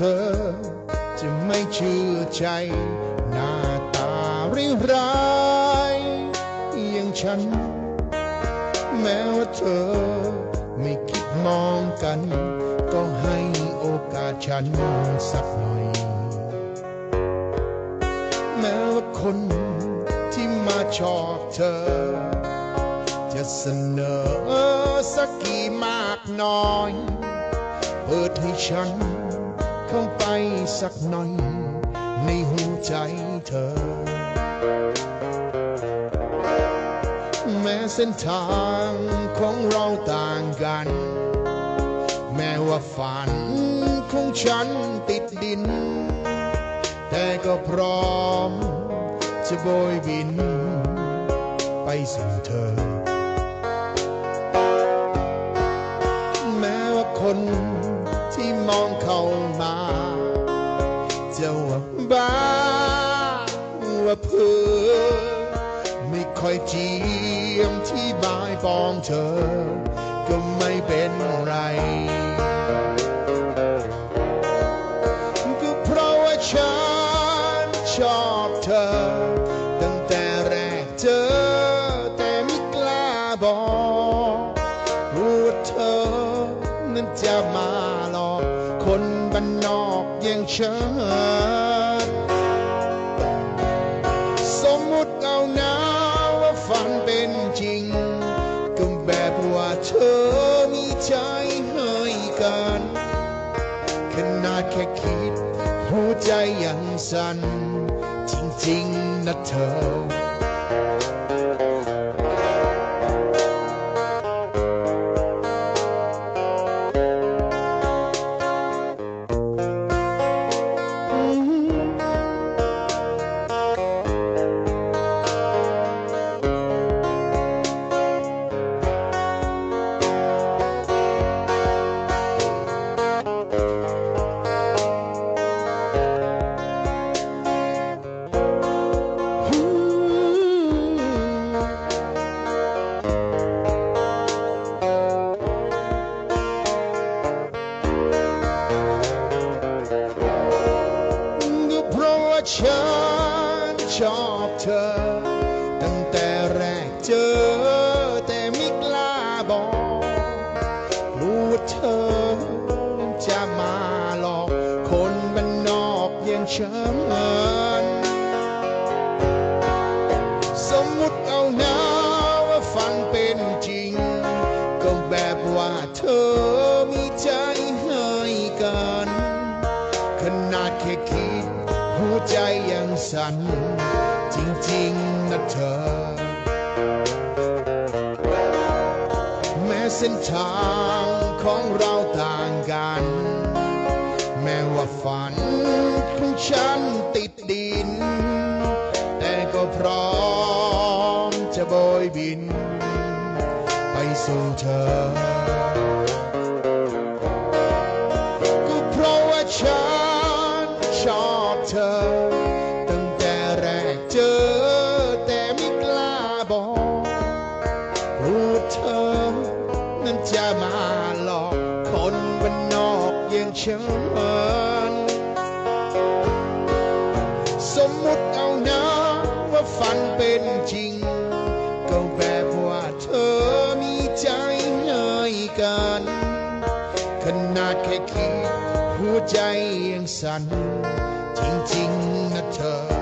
ธอ จะไม่เชื่อใจ หน้าตาริร้ายอย่างฉัน แม้ว่าเธอ ไม่คิดมองกัน ก็ให้โอกาสฉันสักหน่อย แม้ว่าคนที่มาชอบเธอ จะเสนอสักกี่มากน้อย เปิดให้ฉัน เข้าไปสักหน่อยในหัวใจเธอ แม้เส้นทางของเราต่างกัน แม้ว่าฝันของฉันติดดิน แต่ก็พร้อมจะโบยบิน ไปสู่เธอ แม้ว่าคน ที่มองเข้ามาจะว่าบ้าว่าเพ้อไม่ค่อยเจียมที่บายปองเธอ ก็ไม่เป็นไร ก็เพราะว่าฉันชอบเธอ ตั้งแต่แรกเจอ แต่ไม่กล้าบอกว่าเธอนั้นจะมา ฉันสมมุติเอานะว่าฝันเป็นจริง ก็แบบว่าเธอมีใจให้กัน ขนาดแค่คิด หัวใจยังสั่นจริงๆนะเธอ ฉันชอบเธอ ตั้งแต่แรกเจอแต่ไม่กล้าบอกรู้ว่าเธอจะมาหลอก คนบ้านนอกอย่างฉัน ใจยังสั่นจริงๆนะเธอ แม้เส้นทางของเราต่างกัน แม้ว่าฝันของฉันติดดิน แต่ก็พร้อมจะโบยบิน ไปสู่เธอ ฉันสมมุติเอานะว่าฝันเป็นจริง ก็แบบว่าเธอมีใจให้กัน ขนาดแค่คิดหัวใจยังสั่นจริงๆนะเธอ